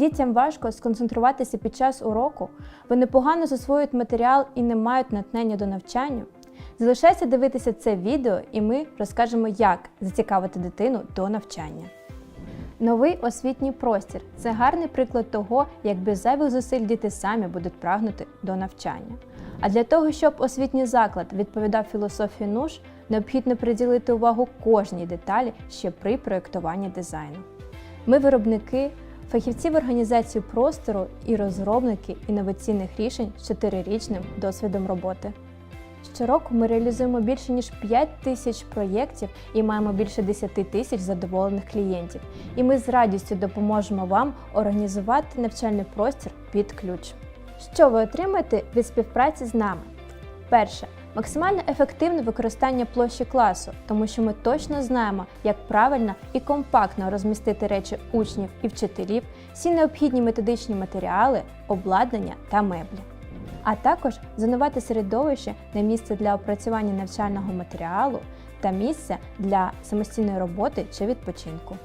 Дітям важко сконцентруватися під час уроку, вони погано засвоюють матеріал і не мають натхнення до навчання. Залишайся дивитися це відео, і ми розкажемо, як зацікавити дитину до навчання. Новий освітній простір це гарний приклад того, як без зайвих зусиль діти самі будуть прагнути до навчання. А для того, щоб освітній заклад відповідав філософії НУШ, необхідно приділити увагу кожній деталі ще при проєктуванні дизайну. Ми виробники, фахівці в організації простору і розробники інноваційних рішень з чотирирічним досвідом роботи. Щороку ми реалізуємо більше ніж 5 тисяч проєктів і маємо більше 10 тисяч задоволених клієнтів. І ми з радістю допоможемо вам організувати навчальний простір під ключ. Що ви отримаєте від співпраці з нами? Перше. Максимально ефективне використання площі класу, тому що ми точно знаємо, як правильно і компактно розмістити речі учнів і вчителів, всі необхідні методичні матеріали, обладнання та меблі а також зонувати середовище на місце для опрацювання навчального матеріалу та місце для самостійної роботи чи відпочинку.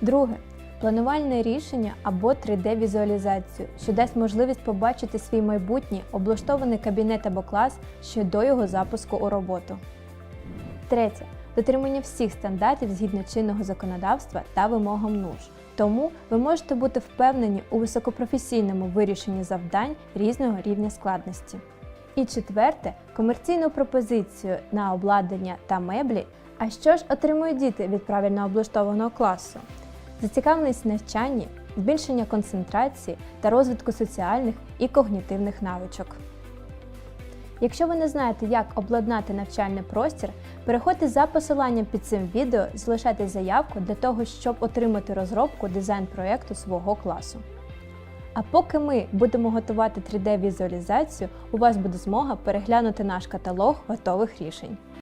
Друге планувальне рішення або 3D-візуалізацію, що дасть можливість побачити свій майбутній облаштований кабінет або клас ще до його запуску у роботу. Третє дотримання всіх стандартів згідно чинного законодавства та вимогам НУШ. Тому ви можете бути впевнені у високопрофесійному вирішенні завдань різного рівня складності. І четверте комерційну пропозицію на обладнання та меблі. А що ж отримують діти від правильно облаштованого класу? Зацікавленість в навчанні, збільшення концентрації та розвитку соціальних і когнітивних навичок. Якщо ви не знаєте, як обладнати навчальний простір, переходьте за посиланням під цим відео, залишайте заявку для того, щоб отримати розробку дизайн-проєкту свого класу. А поки ми будемо готувати 3D-візуалізацію, у вас буде змога переглянути наш каталог готових рішень.